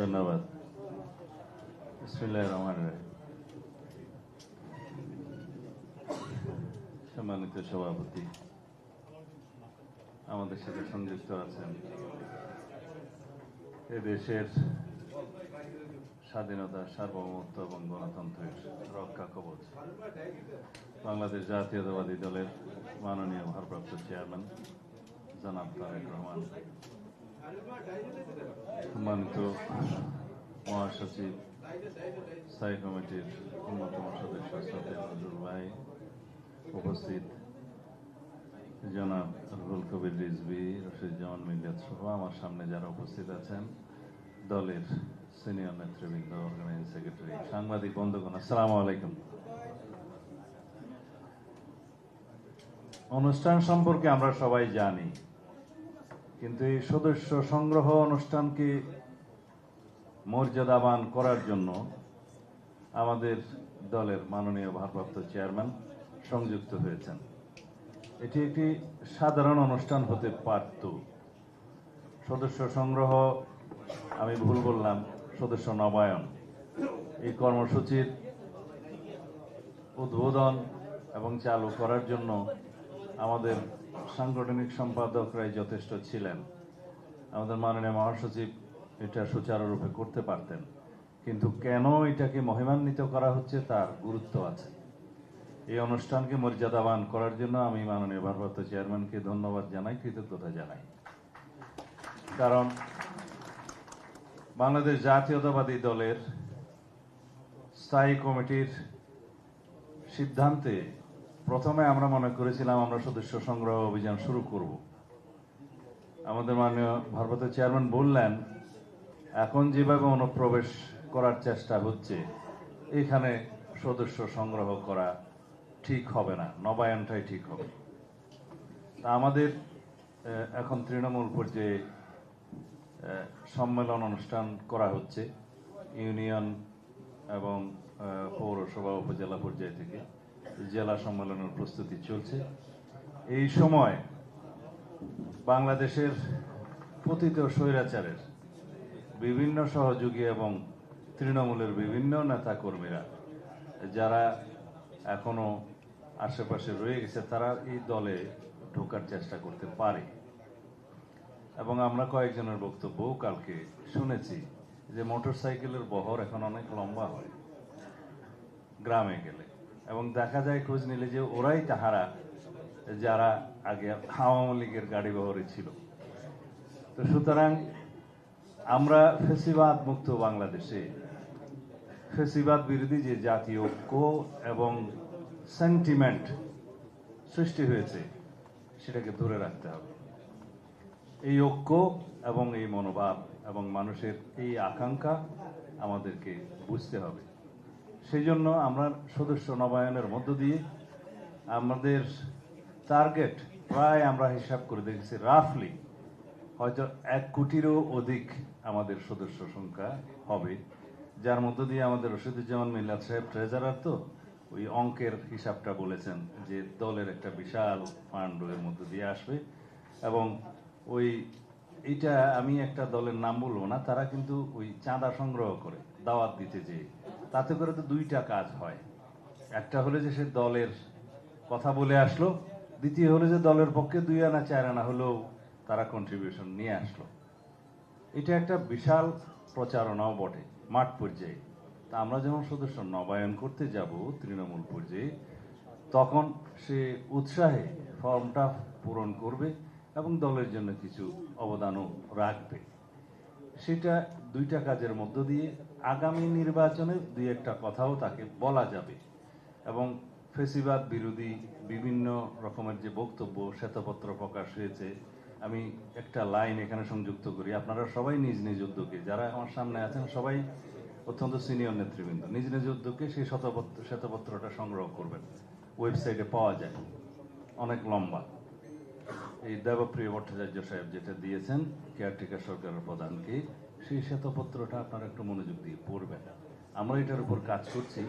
ধন্যবাদ। রহমান সম্মানিত সভাপতি, আমাদের সাথে সংযুক্ত আছেন এ দেশের স্বাধীনতা সার্বভৌমত্ব এবং গণতন্ত্রের রক্ষা কবচ, বাংলাদেশ জাতীয়তাবাদী দলের মাননীয় ভারপ্রাপ্ত চেয়ারম্যান জনাব তারেক রহমান। সম্মানিত মহাসচিব, স্থায়ী কমিটির অন্যতম সদস্য সফিয়া নজরুল ভাই উপস্থিত। জনাব রুহুল কবির রিজভি, রশিদুজ্জামান মিল্লাত সহ আমার সামনে যারা উপস্থিত আছেন, দলের সিনিয়র নেতৃবৃন্দ, অর্গানাইজিং সেক্রেটারি, সাংবাদিক, বন্ধুগণ, আসসালামু আলাইকুম। অনুষ্ঠান সম্পর্কে আমরা সবাই জানি কিন্তু এই সদস্য সংগ্রহ অনুষ্ঠানকে মর্যাদাবান করার জন্য আমাদের দলের মাননীয় ভারপ্রাপ্ত চেয়ারম্যান সংযুক্ত হয়েছেন। এটি একটি সাধারণ অনুষ্ঠান হতে পারত। সদস্য সংগ্রহ, আমি ভুল বললাম, সদস্য নবায়ন। এই কর্মসূচির উদ্বোধন এবং চালু করার জন্য আমাদের সাংগঠনিক সম্পাদকরাই যথেষ্ট ছিলেন। আমাদের মাননীয় মহাসচিব এটা সুচারুরূপে করতে পারতেন। কিন্তু কেন এটাকে মহিমান্বিত করা হচ্ছে তার গুরুত্ব আছে। এই অনুষ্ঠানকে মর্যাদাবান করার জন্য আমি মাননীয় ভারপ্রাপ্ত চেয়ারম্যানকে ধন্যবাদ জানাই, কৃতজ্ঞতা জানাই। কারণ বাংলাদেশ জাতীয়তাবাদী দলের স্থায়ী কমিটির সিদ্ধান্তে প্রথমে আমরা মনে করেছিলাম আমরা সদস্য সংগ্রহ অভিযান শুরু করব। আমাদের মাননীয় ভারপ্রাপ্ত চেয়ারম্যান বললেন, এখন যেভাবে অনুপ্রবেশ করার চেষ্টা হচ্ছে, এখানে সদস্য সংগ্রহ করা ঠিক হবে না, নবায়নটাই ঠিক হবে। তা আমাদের এখন তৃণমূল পর্যায়ে সম্মেলন অনুষ্ঠান করা হচ্ছে, ইউনিয়ন এবং পৌরসভা, উপজেলা পর্যায় থেকে। জেলা সম্মেলনের প্রস্তুতি চলছে। এই সময় বাংলাদেশের পতিত স্বৈরাচারের বিভিন্ন সহযোগী এবং তৃণমূলের বিভিন্ন নেতা কর্মীরা যারা এখনও আশেপাশে রয়ে গেছে, তারা এই দলে ঢোকার চেষ্টা করতে পারে। এবং আমরা কয়েকজনের বক্তব্য কালকে শুনেছি যে মোটরসাইকেলের বহর এখন অনেক লম্বা হয়। গ্রামে গেলে। এবং দেখা যায় খোঁজ নিলে যে ওরাই তাহারা যারা আগে আওয়ামী লীগের গাড়ি বহরে ছিল। তো সুতরাং আমরা ফেসিবাদ মুক্ত বাংলাদেশে, ফেসিবাদ বিরোধী যে জাতীয় ঐক্য এবং সেন্টিমেন্ট সৃষ্টি হয়েছে, সেটাকে ধরে রাখতে হবে। এই ঐক্য এবং এই মনোভাব এবং মানুষের এই আকাঙ্ক্ষা আমাদেরকে বুঝতে হবে। সেই জন্য আমরা সদস্য নবায়নের মধ্য দিয়ে আমাদের টার্গেট প্রায় আমরা হিসাব করে দেখেছি রাফলি হয়তো এক কোটিরও অধিক আমাদের সদস্য সংখ্যা হবে। যার মধ্য দিয়ে আমাদের রশিদুজ্জামান মিল্লাদ সাহেব ট্রেজারার তো, ওই অঙ্কের হিসাবটা বলেছেন যে দলের একটা বিশাল ফান্ড এর মধ্য দিয়ে আসবে। এবং ওই এইটা আমি একটা দলের নাম বলব না, তারা কিন্তু ওই চাঁদা সংগ্রহ করে, দাওয়াত দিতে যে তাতে করে তো দুইটা কাজ হয়। একটা হলে যে সে দলের কথা বলে আসলো, দ্বিতীয় হলো যে দলের পক্ষে দুই আনা, চার আনা হলেও তারা কন্ট্রিবিউশন নিয়ে আসলো। এটা একটা বিশাল প্রচারণাও বটে মাঠ পর্যায়ে। তা আমরা যখন সদস্য নবায়ন করতে যাব তৃণমূল পর্যায়ে, তখন সে উৎসাহে ফর্মটা পূরণ করবে এবং দলের জন্য কিছু অবদানও রাখবে। সেটা দুইটা কাজের মধ্য দিয়ে আগামী নির্বাচনে দুই একটা কথাও তাকে বলা যাবে। এবং ফেসিবাদ বিরোধী বিভিন্ন রকমের যে বক্তব্য, শ্বেতপত্র প্রকাশ হয়েছে, আমি একটা লাইন এখানে সংযুক্ত করি। আপনারা সবাই নিজ নিজ উদ্যোগে, যারা আমার সামনে আছেন, সবাই অত্যন্ত সিনিয়র নেতৃবৃন্দ, নিজ নিজ উদ্যোগে সেই শতপত্র শ্বেতপত্রটা সংগ্রহ করবেন। ওয়েবসাইটে পাওয়া যায়। অনেক লম্বা। এই দেবপ্রিয় ভট্টাচার্য সাহেব যেটা দিয়েছেন, কেয়ারটেকার সরকারের প্রধানকে সেই শ্বেতপত্রটা আপনারা একটু মনোযোগ দিয়ে পড়বেন। আমরা এটার উপর কাজ করছি।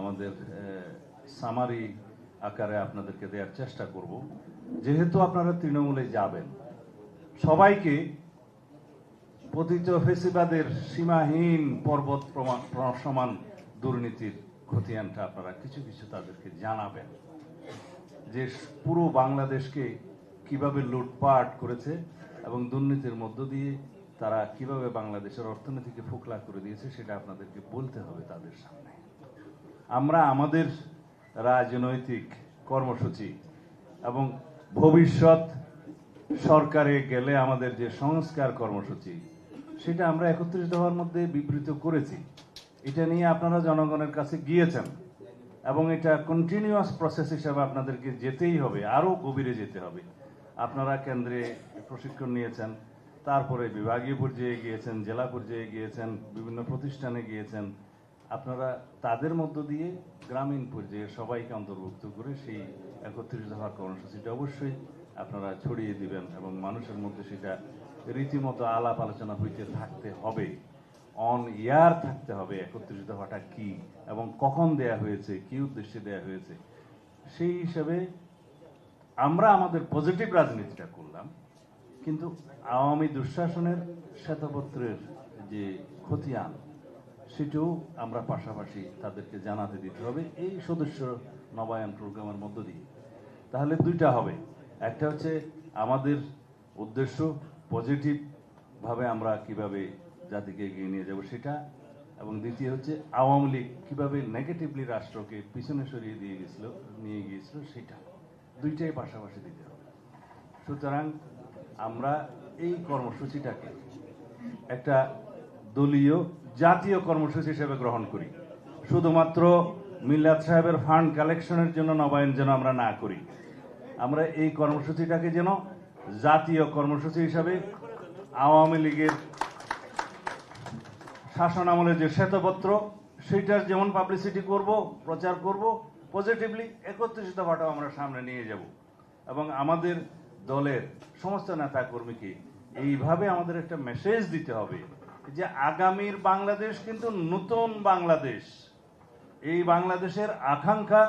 আমাদের সামারি আকারে আপনাদেরকে দেওয়ার চেষ্টা করব। যেহেতু আপনারা তৃণমূলে যাবেন, সবাইকে পতিত ফেসিবাদের সীমাহীন পর্বত সমান দুর্নীতির খতিয়ানটা আপনারা কিছু কিছু তাদেরকে জানাবেন। যে পুরো বাংলাদেশকে কীভাবে লুটপাট করেছে এবং দুর্নীতির মধ্য দিয়ে তারা কীভাবে বাংলাদেশের অর্থনীতিকে ফোকলা করে দিয়েছে সেটা আপনাদেরকে বলতে হবে তাদের সামনে। আমরা আমাদের রাজনৈতিক কর্মসূচি এবং ভবিষ্যৎ সরকারে গেলে আমাদের যে সংস্কার কর্মসূচি, সেটা আমরা একত্রিত হওয়ার মধ্যে বিবৃত করেছি। এটা নিয়ে আপনারা জনগণের কাছে গিয়েছেন এবং এটা কন্টিনিউয়াস প্রসেস হিসাবে আপনাদেরকে যেতেই হবে, আরও গভীরে যেতে হবে। আপনারা কেন্দ্রে প্রশিক্ষণ নিয়েছেন তারপরে বিভাগীয় পর্যায়ে গিয়েছেন, জেলা পর্যায়ে গিয়েছেন, বিভিন্ন প্রতিষ্ঠানে গিয়েছেন। আপনারা তাদের মধ্য দিয়ে গ্রামীণ পর্যায়ে সবাইকে অন্তর্ভুক্ত করে সেই একত্রিত হওয়ার কর্মসূচিটা অবশ্যই আপনারা ছড়িয়ে দিবেন এবং মানুষের মধ্যে সেটা রীতিমতো আলাপ আলোচনা হইতে থাকতে হবে। অন ইয়ার থাকতে হবে একত্রিত হওয়াটা কি এবং কখন দেয়া হয়েছে, কি উদ্দেশ্যে দেয়া হয়েছে। সেই হিসাবে আমরা আমাদের পজিটিভ রাজনীতিটা করলাম। কিন্তু আওয়ামী দুঃশাসনের শ্বেতপত্রের যে খতিয়ান, সেটাও আমরা পাশাপাশি তাদেরকে জানাতে দিতে হবে এই সদস্য নবায়ন প্রোগ্রামের মধ্য দিয়ে। তাহলে দুইটা হবে। একটা হচ্ছে আমাদের উদ্দেশ্য পজিটিভ ভাবে আমরা কীভাবে জাতিকে এগিয়ে নিয়ে যাব সেটা, এবং দ্বিতীয় হচ্ছে আওয়ামী লীগ কীভাবে নেগেটিভলি রাষ্ট্রকে পিছনে সরিয়ে দিয়ে গেছিল, নিয়ে গিয়েছিল সেটা। দুইটাই পাশাপাশি দিতে হবে। সুতরাং আমরা এই কর্মসূচিটাকে একটা দলীয় জাতীয় কর্মসূচি হিসেবে গ্রহণ করি। শুধুমাত্র মিল্লাদ সাহেবের ফান্ড কালেকশনের জন্য নবায়ন যেন আমরা না করি। আমরা এই কর্মসূচিটাকে যেন জাতীয় কর্মসূচি হিসাবে আওয়ামী লীগের শাসন আমলের যে শ্বেতপত্র, সেইটার যেমন পাবলিসিটি করব, প্রচার করব পজিটিভলি একত্রিত হওয়াটাও আমরা সামনে নিয়ে যাব। এবং আমাদের দলের সমস্ত নেতা কর্মীকে এইভাবে আমাদের একটা মেসেজ দিতে হবে যে আগামীর বাংলাদেশ কিন্তু নতুন বাংলাদেশ। এই বাংলাদেশের আকাঙ্ক্ষা,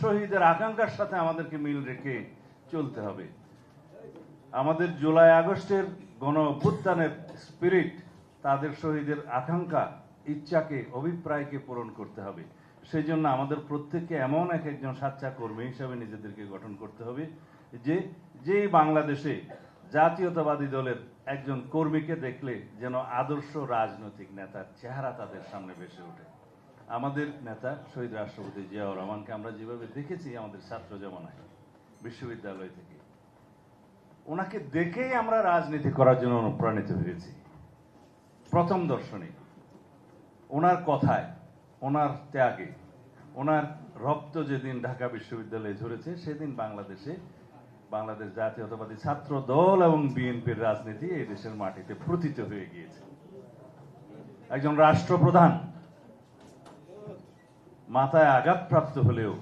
শহীদের আকাঙ্ক্ষার সাথে আমাদেরকে মিল রেখে চলতে হবে। আমাদের জুলাই আগস্টের গণ অভ্যুত্থানের স্পিরিট তাদের শহীদের আকাঙ্ক্ষা, ইচ্ছাকে, অভিপ্রায়কে পূরণ করতে হবে। সেই জন্য আমাদের প্রত্যেককে এমন এক একজন সাচ্চা কর্মী হিসাবে নিজেদেরকে গঠন করতে হবে যে যেই বাংলাদেশে জাতীয়তাবাদী দলের একজন কর্মীকে দেখলে যেন আদর্শ রাজনৈতিক নেতার চেহারা তাদের সামনে ভেসে ওঠে। আমাদের নেতা শহীদ রাষ্ট্রপতি জিয়াউর রহমানকে আমরা যেভাবে দেখেছি আমাদের ছাত্র জমানায়, বিশ্ববিদ্যালয় থেকে, ওনাকে দেখেই আমরা রাজনীতি করার জন্য অনুপ্রাণিত হয়েছি। প্রথম দর্শনে, ওনার কথায়, ওনার ত্যাগে ওনার রক্ত যেদিন ঢাকা বিশ্ববিদ্যালয়ে ঝরেছে, সেদিন বাংলাদেশে, বাংলাদেশ জাতীয়তাবাদী ছাত্র দল এবং বিএনপির রাজনীতি এই দেশের মাটিতে প্রতীত হয়ে গিয়েছে। একজন রাষ্ট্রপ্রধান মাথায় আঘাতপ্রাপ্ত হলেও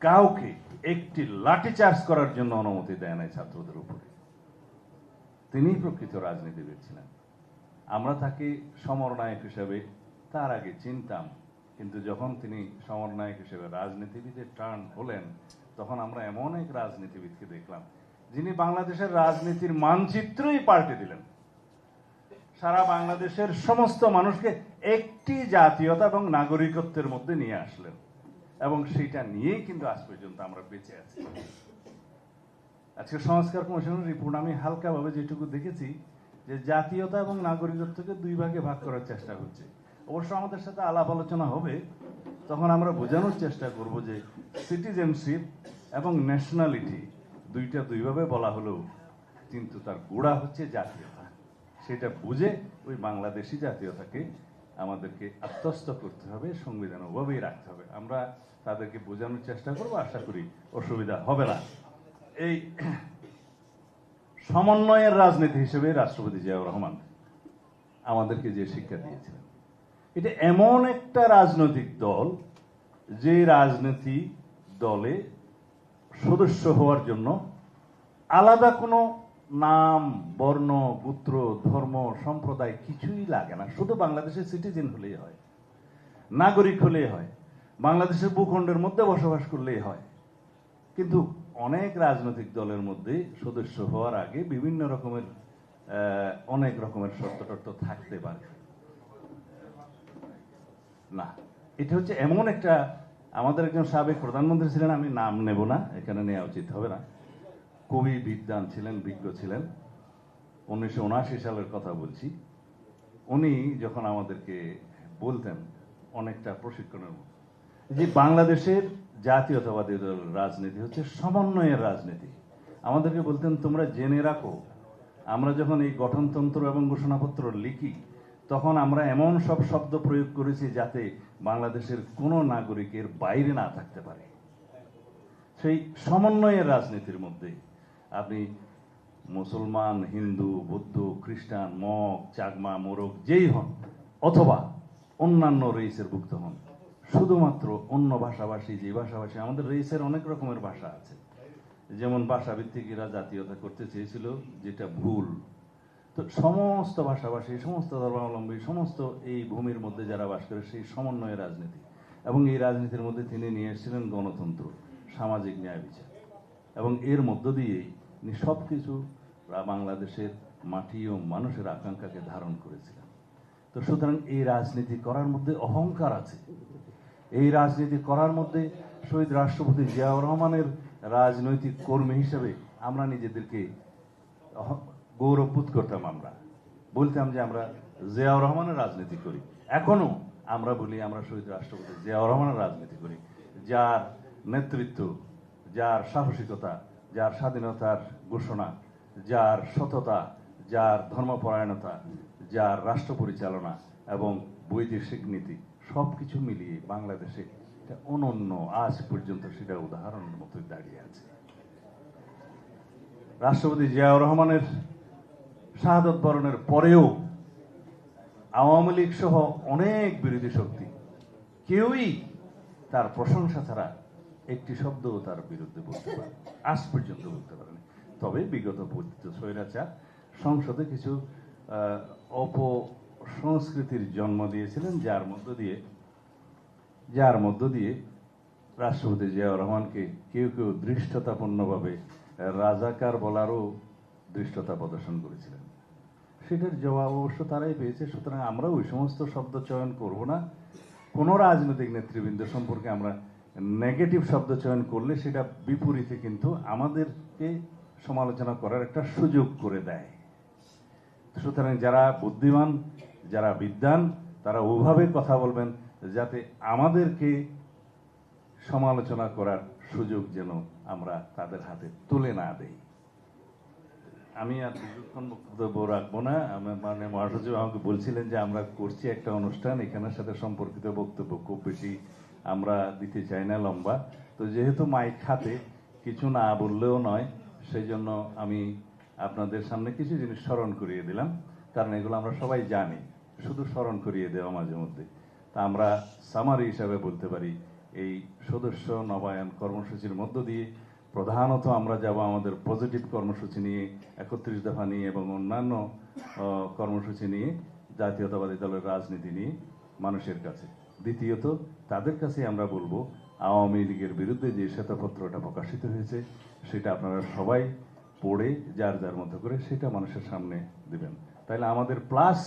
কাউকে একটি লাঠি চার্জ করার জন্য অনুমতি দেয় নাই ছাত্রদের উপরে। তিনিই প্রকৃত রাজনীতিবিদ ছিলেন। আমরা তাকে সমরনায়ক হিসাবে তার আগে চিনতাম। কিন্তু যখন তিনি সমরনায়ক হিসেবে রাজনীতিবিদের টার্ন হলেন, তখন আমরা এমন এক রাজনীতিবিদকে দেখলাম, যিনি বাংলাদেশের রাজনীতির মানচিত্রই পাল্টে দিলেন। সারা বাংলাদেশের সমস্ত মানুষকে একটি জাতীয়তা এবং নাগরিকত্বের মধ্যে নিয়ে আসলেন, এবং সেটা নিয়েই কিন্তু আজ পর্যন্ত আমরা বেঁচে আছি। আজকে সংস্কার কমিশনের রিপোর্ট আমি হালকাভাবে যেটুকু দেখেছি, যে জাতীয়তা এবং নাগরিকত্বকে দুই ভাগে ভাগ করার চেষ্টা হচ্ছে। অবশ্য আমাদের সাথে আলাপ আলোচনা হবে, তখন আমরা বোঝানোর চেষ্টা করব যে সিটিজেনশিপ এবং ন্যাশনালিটি দুইটা দুইভাবে বলা হলেও, কিন্তু তার গোড়া হচ্ছে জাতীয়তা। সেটা বুঝে ওই বাংলাদেশি জাতীয়তাকে আমাদেরকে আত্মস্থ করতে হবে, সংবিধান ওভাবেই রাখতে হবে। আমরা তাদেরকে বোঝানোর চেষ্টা করব, আশা করি অসুবিধা হবে না। এই সমন্বয়ের রাজনীতি হিসেবে রাষ্ট্রপতি জিয়াউর রহমান আমাদেরকে যে শিক্ষা দিয়েছিলেন এটা এমন একটা রাজনৈতিক দল যে রাজনীতি দলে সদস্য হওয়ার জন্য আলাদা কোনো নাম, বর্ণ, গোত্র, ধর্ম, সম্প্রদায় কিছুই লাগে না। শুধু বাংলাদেশের সিটিজেন হলেই হয়, নাগরিক হলেই হয়, বাংলাদেশের ভূখণ্ডের মধ্যে বসবাস করলেই হয়। কিন্তু অনেক রাজনৈতিক দলের মধ্যে সদস্য হওয়ার আগে বিভিন্ন রকমের অনেক রকমের শর্ত টর্ত থাকতে পারে। না। এটা হচ্ছে এমন একটা, আমাদের একজন সাবেক প্রধানমন্ত্রী ছিলেন, আমি নাম নেব না, এখানে নেওয়া উচিত হবে না। কবি বিদ্যান ছিলেন, বিজ্ঞ ছিলেন। উনিশশো উনআশি সালের কথা বলছি। উনি যখন আমাদেরকে বলতেন, অনেকটা প্রশিক্ষণের মতো। যে বাংলাদেশের জাতীয়তাবাদী দল রাজনীতি হচ্ছে সমন্বয়ের রাজনীতি। আমাদেরকে বলতেন, তোমরা জেনে রাখো, আমরা যখন এই গঠনতন্ত্র এবং ঘোষণাপত্র লিখি তখন আমরা এমন সব শব্দ প্রয়োগ করেছি যাতে বাংলাদেশের কোনো নাগরিকের বাইরে না থাকতে পারে। সেই সমন্বয়ের রাজনীতির মধ্যে আপনি মুসলমান, হিন্দু, বৌদ্ধ, খ্রিস্টান, মগ, চাকমা, মোরগ যেই হন, অথবা অন্যান্য রেইসের ভুক্ত হন, শুধুমাত্র অন্য ভাষাভাষী যে ভাষাভাষী, আমাদের রেইসের অনেক রকমের ভাষা আছে। যেমন ভাষাভিত্তিক এরা জাতীয়তা করতে চেয়েছিল, যেটা ভুল। তো সমস্ত ভাষাভাষী, সমস্ত ধর্মাবলম্বী, সমস্ত এই ভূমির মধ্যে যারা বাস করে সেই সমন্বয় রাজনীতি। এবং এই রাজনীতির মধ্যে তিনি নিয়ে এসেছিলেন গণতন্ত্র, সামাজিক ন্যায় বিচার। এবং এর মধ্য দিয়েই তিনি সব কিছু বাংলাদেশের মাটি ও মানুষের আকাঙ্ক্ষাকে ধারণ করেছিলেন। তো সুতরাং এই রাজনীতি করার মধ্যে অহংকার আছে। এই রাজনীতি করার মধ্যে শহীদ রাষ্ট্রপতি জিয়াউর রহমানের রাজনৈতিক কর্মী হিসেবে আমরা নিজেদেরকে গৌরববোধ করতাম আমরা। বলতাম যে আমরা জিয়াউর রহমানের রাজনীতি করি। এখনও আমরা বলি, আমরা শহীদ রাষ্ট্রপতি জিয়াউর রহমানের রাজনীতি করি। যার নেতৃত্ব, যার সাহসিকতা, যার স্বাধীনতার ঘোষণা, যার সততা, যার ধর্মপরায়ণতা, যার রাষ্ট্র পরিচালনা এবং বৈদেশিক নীতি সব কিছু মিলিয়ে বাংলাদেশে একটা অনন্য আজ পর্যন্ত সেটা উদাহরণের মতোই দাঁড়িয়ে আছে। রাষ্ট্রপতি জিয়াউর রহমানের শাহাদত বরণের পরেও আওয়ামী লীগ সহ অনেক বিরোধী শক্তি, কেউই তার প্রশংসা ছাড়া একটি শব্দও তার বিরুদ্ধে বলতে পারে আজ পর্যন্ত বলতে পারেনি। তবে বিগত পতিত স্বৈরাচার সংসদে কিছু অপসংস্কৃতির জন্ম দিয়েছিলেন, যার মধ্য দিয়ে, যার মধ্য দিয়ে রাষ্ট্রপতি জিয়াউর রহমানকে কেউ কেউ দৃষ্টতাপূর্ণভাবে রাজাকার বলারও দৃষ্টতা প্রদর্শন করেছিলেন। সেটার জবাব অবশ্য তারাই পেয়েছে, সুতরাং আমরা ওই সমস্ত শব্দ চয়ন করব না। কোনো রাজনৈতিক নেতৃবৃন্দ সম্পর্কে আমরা নেগেটিভ শব্দ চয়ন করলে সেটা বিপরীতে কিন্তু আমাদেরকে সমালোচনা করার একটা সুযোগ করে দেয়। সুতরাং যারা বুদ্ধিমান, যারা বিদ্বান, তারা ওভাবে কথা বলবেন যাতে আমাদেরকে সমালোচনা করার সুযোগ যেন আমরা তাদের হাতে তুলে না দেই। আমি আর দীর্ঘক্ষণ বক্তব্য রাখব না। আমার মানে মহাসচিব আমাকে বলছিলেন যে আমরা করছি একটা অনুষ্ঠান, এখানের সাথে সম্পর্কিত বক্তব্য খুব বেশি আমরা দিতে চাই না, লম্বা। তো যেহেতু মাইক হাতে, কিছু না বললেও নয় সেই জন্য আমি আপনাদের সামনে কিছু জিনিস স্মরণ করিয়ে দিলাম। কারণ এগুলো আমরা সবাই জানি, শুধু স্মরণ করিয়ে দেওয়া মাঝে মধ্যে। তা আমরা সামারি হিসাবে বলতে পারি, এই সদস্য নবায়ন কর্মসূচির মধ্য দিয়ে প্রধানত আমরা যাব আমাদের পজিটিভ কর্মসূচি নিয়ে, একত্রিশ দফা নিয়ে এবং অন্যান্য কর্মসূচি নিয়ে, জাতীয়তাবাদী দলের রাজনীতি নিয়ে মানুষের কাছে। দ্বিতীয়ত, তাদের কাছে আমরা বলব, আওয়ামী লীগের বিরুদ্ধে যে শ্বেতপত্রটা প্রকাশিত হয়েছে, সেটা আপনারা সবাই পড়ে, যার যার মতো করে, সেটা মানুষের সামনে দেবেন। তাহলে আমাদের প্লাস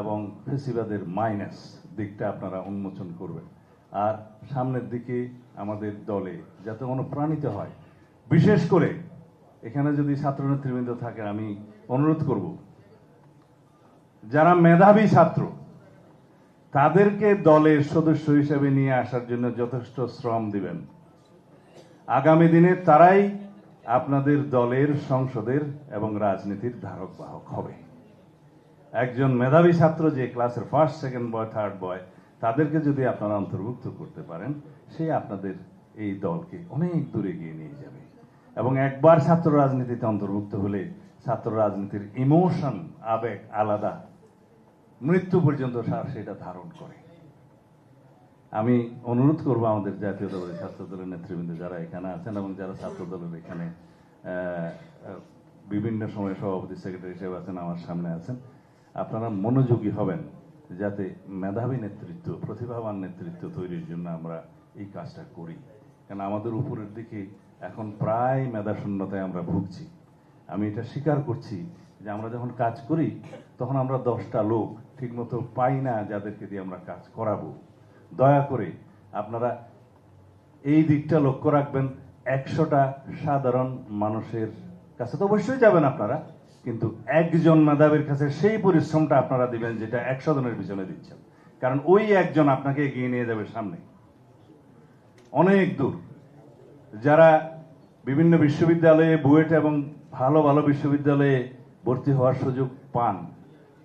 এবং ফেসিবাদের মাইনাস দিকটা আপনারা উন্মোচন করবেন। আর সামনের দিকে আমাদের দলে, যাতে অনুপ্রাণিত হয়। বিশেষ করে এখানে যদি ছাত্র নেতৃবৃন্দ থাকেন, আমি অনুরোধ করব, যারা মেধাবী ছাত্র, তাদেরকে দলের সদস্য হিসেবে নিয়ে আসার জন্য যথেষ্ট শ্রম দিবেন। আগামী দিনে তারাই আপনাদের দলের সংসদের এবং রাজনীতির ধারক বাহক হবে। একজন মেধাবী ছাত্র যে ক্লাসের first second boy third boy তাদেরকে যদি আপনারা অন্তর্ভুক্ত করতে পারেন, সে আপনাদের এই দলকে অনেক দূরে গিয়ে নিয়ে যাবে। এবং একবার ছাত্র রাজনীতিতে অন্তর্ভুক্ত হলে ছাত্র রাজনীতির ইমোশন আবেগ আলাদা। মৃত্যু পর্যন্ত সেটা ধারণ করে। আমি অনুরোধ করব আমাদের জাতীয় দলের ছাত্র দলের নেতৃবৃন্দ যারা এখানে আছেন এবং যারা ছাত্র দলের এখানে বিভিন্ন সময় সভাপতি, সেক্রেটারি হিসেবে আছেন, আমার সামনে আছেন, আপনারা মনোযোগী হবেন। যাতে মেধাবী নেতৃত্ব, প্রতিভাবান নেতৃত্ব তৈরির জন্য আমরা এই কাজটা করি। কারণ আমাদের উপরের দিকে এখন প্রায় মেধাশূন্যতায় আমরা ভুগছি। আমি এটা স্বীকার করছি যে আমরা যখন কাজ করি, তখন আমরা দশটা লোক ঠিকমতো পাই না যাদেরকে দিয়ে আমরা কাজ করাবো। দয়া করে আপনারা এই দিকটা লক্ষ্য রাখবেন, একশোটা সাধারণ মানুষের কাছে তো অবশ্যই যাবেন আপনারা। কিন্তু একজন মেধাবীর কাছে সেই পরিশ্রমটা আপনারা দিবেন যেটা একশো জনের পিছনে দিচ্ছেন। কারণ ওই একজন আপনাকে এগিয়ে নিয়ে যাবে সামনে। অনেক দূর। যারা বিভিন্ন বিশ্ববিদ্যালয়ে বুয়েট এবং ভালো ভালো বিশ্ববিদ্যালয়ে ভর্তি হওয়ার সুযোগ পান,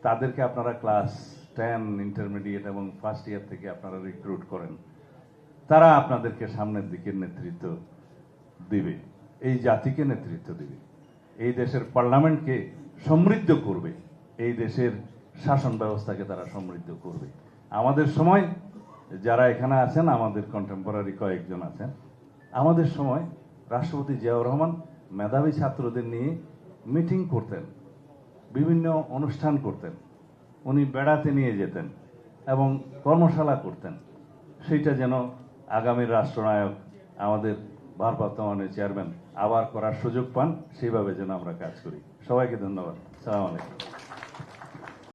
তাদেরকে আপনারা ক্লাস টেন, ইন্টারমিডিয়েট এবং ফার্স্ট ইয়ার থেকে আপনারা রিক্রুট করেন। তারা আপনাদেরকে সামনের দিকে নেতৃত্ব দিবে। এই জাতিকে নেতৃত্ব দিবে। এই দেশের পার্লামেন্টকে সমৃদ্ধ করবে, এই দেশের শাসন ব্যবস্থাকে তারা সমৃদ্ধ করবে। আমাদের সময়, যারা এখানে আছেন, আমাদের কন্টেম্পোরারি কয়েকজন আছেন, আমাদের সময় রাষ্ট্রপতি জিয়াউর রহমান মেধাবী ছাত্রদের নিয়ে মিটিং করতেন, বিভিন্ন অনুষ্ঠান করতেন, উনি বেড়াতে নিয়ে যেতেন এবং কর্মশালা করতেন। সেইটা যেন আগামী রাষ্ট্রনায়ক আমাদের ভারপ্রাপ্ত মাননীয় চেয়ারম্যান আবার করার সুযোগ পান সেইভাবে যেন আমরা কাজ করি। সবাইকে ধন্যবাদ। সালাম আলাইকুম।